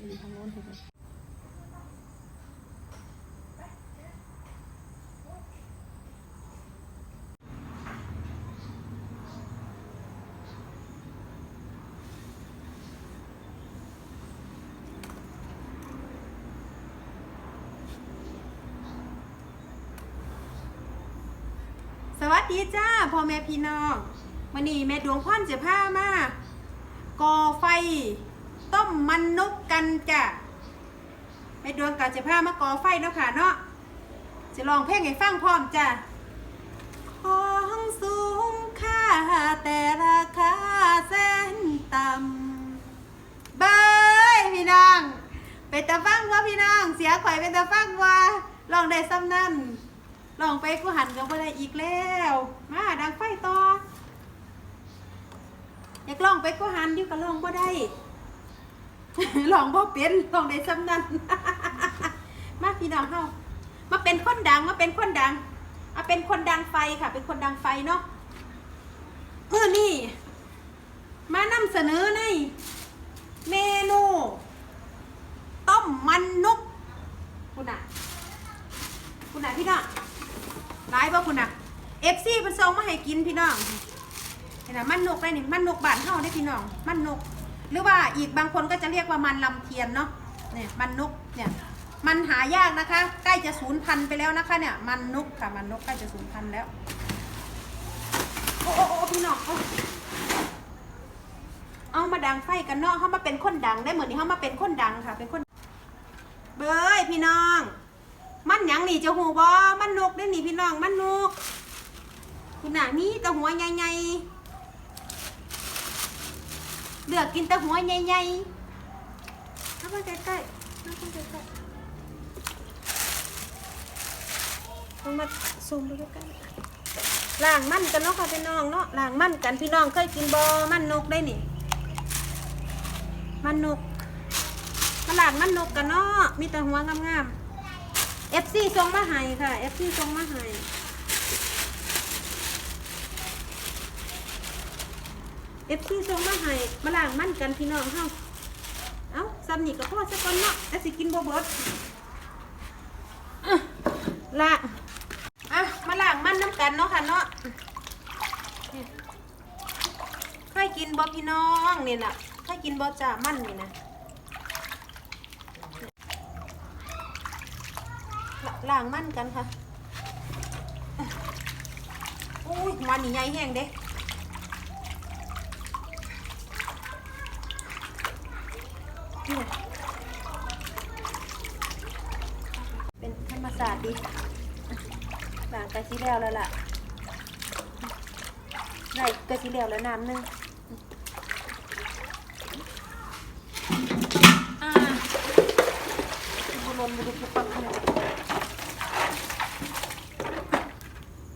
อยู่ทางโน้นถูกไหมสวัสดีจ้าพ่อแม่พี่น้องวันนี้แม่ดวงพ่อนจะพามาก่อไฟ ต้มมันนกกันจ้ะแม่ดวงกาจะพามาก่อไฟเนาะค่ะเนาะจะลองเพลงให้ฟังพร้อมจ้ะของสูงค่าแต่ราคาแสนต่ำเบยพี่น้องไปตะฟังว่าพี่น้องเสียข่อยไปตะฟังว่าลองได้ซ้ำนั่นลองไปกูหันก็บ่ได้อีกแล้ว มาดังไฟต่ออยากลองไปกูหันอยู่ก็ลองบ่ได้ ลองบ่เป็นลองได้ซ้ำนั้นมาพี่น้องเฮามาเป็นคนดังมาเป็นคนดังเอาเป็นคนดังไฟค่ะ เป็นคนดังไฟเนาะเออนี่ มานำเสนอในเมนู ต้มมันนุกคุณน่ะคุณน่ะพี่น้องร้ายป่ะคุณน่ะเอฟซีเป็นซองมาให้กินพี่น้องเห็นไหมมันนกได้นี่มันนกบานเฮาได้พี่น้อง มันนก หรือว่าอีกบางคนก็จะเรียกว่ามันลำเทียนเนาะเนี่ยมันนกเนี่ยมันหายากนะคะ ใกล้จะสูญพันไปแล้วนะคะเนี่ยมันนกค่ะมันนกใกล้จะสูญพันแล้วโอ้โอ้โอ้พี่น้องเอาเอามาดังไฟกันเนาะเขามาเป็นคนดังได้เหมือนนี้เขามาเป็นคนดังค่ะ เป็นคน เบยพี่น้อง มันหยังนี่จะหูบอมันนกได้อนี่พี่น้องมันนกคุณน่ะมีแต่หัวใหญ่ๆ เลือกกินแต่หัวใหญ่ๆเอามาใกล้ๆเอามาใกล้ๆต้องมาซูมดูใกล้ๆล้างมันกันเนาะค่ะพี่น้องเนาะล้างมันกันพี่น้องเคยกินบอมันนกได้นี่มันนกมาล้างมันนกกันเนาะมีแต่หัวงามๆ FC ส่งมาให้ค่ะ FC ส่งมาให้ FC ส่งมาให้มาล้างมันกันพี่น้องเฮาเอ้าซ้ำนี่ก็พอสักก่อนเนาะแต่สิกินบ่เบิดอะล้างอะมาล้างมันน้ำกันเนาะค่ะเนาะนี่เคยกินบ่พี่น้องนี่น่ะเคยกินบ่จ้ามันนี่นะล้างมันกันค่ะอุ้ยมันนี่ใหญ่แห้งเด้ เป็นธรรมศาสตร์ดีล้างกะทิแล้วแล้วล่ะได้กะทิแล้วแล้วน้ำนึงอ่าบุรนบุรุษปักเลย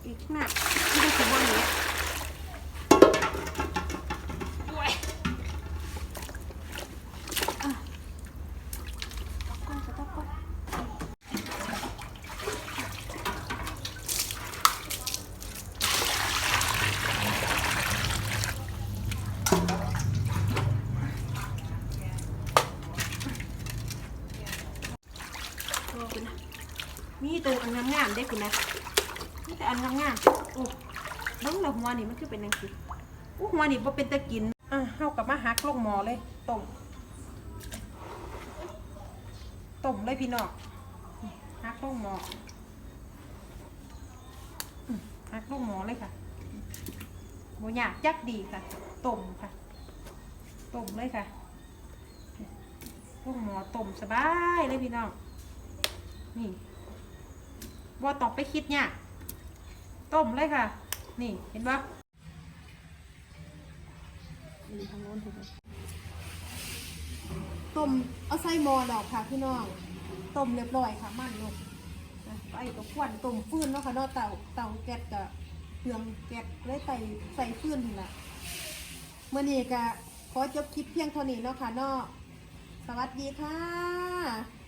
อีกหนักไม่ได้ถึงบนนี้โอ้ยอะตะก้อนตะก้อนโอ้คุณนะ มีแต่อันงามๆได้คุณนะนี่แต่อันงามๆโอ้เบิ้งแล้วหัวนี่มันคือเป็นยังไงอู้หัวนี่บ่เป็นตะกินอะเฮากับมาหักลงหมอเลยต้มต้มเลยพี่น้องหักลงหมออืมหักลงหมอเลยค่ะบ่ยากจักดีค่ะต้มค่ะต้มเลยค่ะลงหมอต้มสบายเลยพี่น้องนี่ บ่ต้องไปคิดยากต้มเลยค่ะ นี่เห็นปะต้มเอาใส่หม้อแล้วค่ะพี่น้องต้มเรียบร้อยค่ะมันลงนะไฟก็ควันต้มฟื้นเนาะค่ะเนาะเตาเตาแก๊สกับเครื่องแก๊สเลยใส่ใส่ฟื้นนี่แหละเมื่อนี้ก็ขอจบคลิปเพียงเท่านี้เนาะค่ะเนาะสวัสดีค่ะ